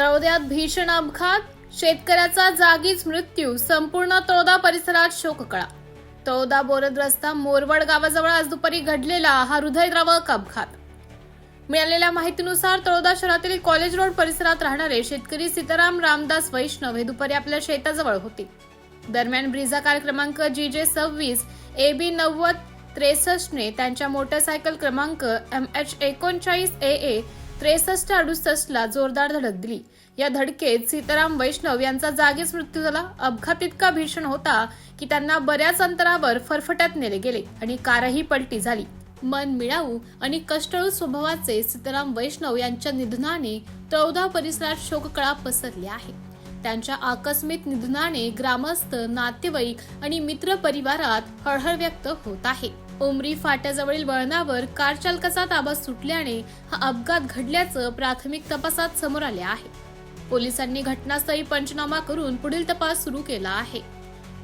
तळोद्यात भीषण अपघात. शेतकऱ्याचा जागीच मृत्यू. संपूर्ण तळोदा परिसरात शोककळा. तळोदा बोरद रस्ता मोरवड गावाजवळ आज दुपारी घडलेला हा हृदयद्रावक अपघात. मिळालेल्या माहितीनुसार तळोदा शहरातील कॉलेज रोड परिसरात राहणारे शेतकरी सीताराम रामदास वैष्णव हे दुपारी आपल्या शेताजवळ होते. दरम्यान ब्रिझा कार क्रमांक जी जे सव्वीस ए बी नव्वद त्रेसष्टने त्यांच्या मोटरसायकल क्रमांक एम एच एकोणचाळीस ए ए त्रेसष्ट अडुसष्टला जोरदार धडक दिली. या धडकेत सीताराम वैष्णव यांचा जागीच मृत्यू झाला. अपघात इतका भीषण होता की त्यांना बऱ्याच अंतरावर फरफट्यात नेले गेले आणि कारही पलटी झाली. मन मिळावू आणि कष्टळू स्वभावाचे सीताराम वैष्णव यांच्या निधनाने तळोदा परिसरात शोककळा पसरली आहे. त्यांच्या आकस्मिक निधनाने ग्रामस्थ नातेवाईक आणि मित्र परिवारात हळहळ व्यक्त होत आहे. उमरी फाट्याजवळील वळणावर कार चालकाचा ताबा सुटल्याने हा अपघात घडल्याचं प्राथमिक तपासात समोर आले आहे. पोलिसांनी घटनास्थळी पंचनामा करून पुढील तपास सुरू केला आहे.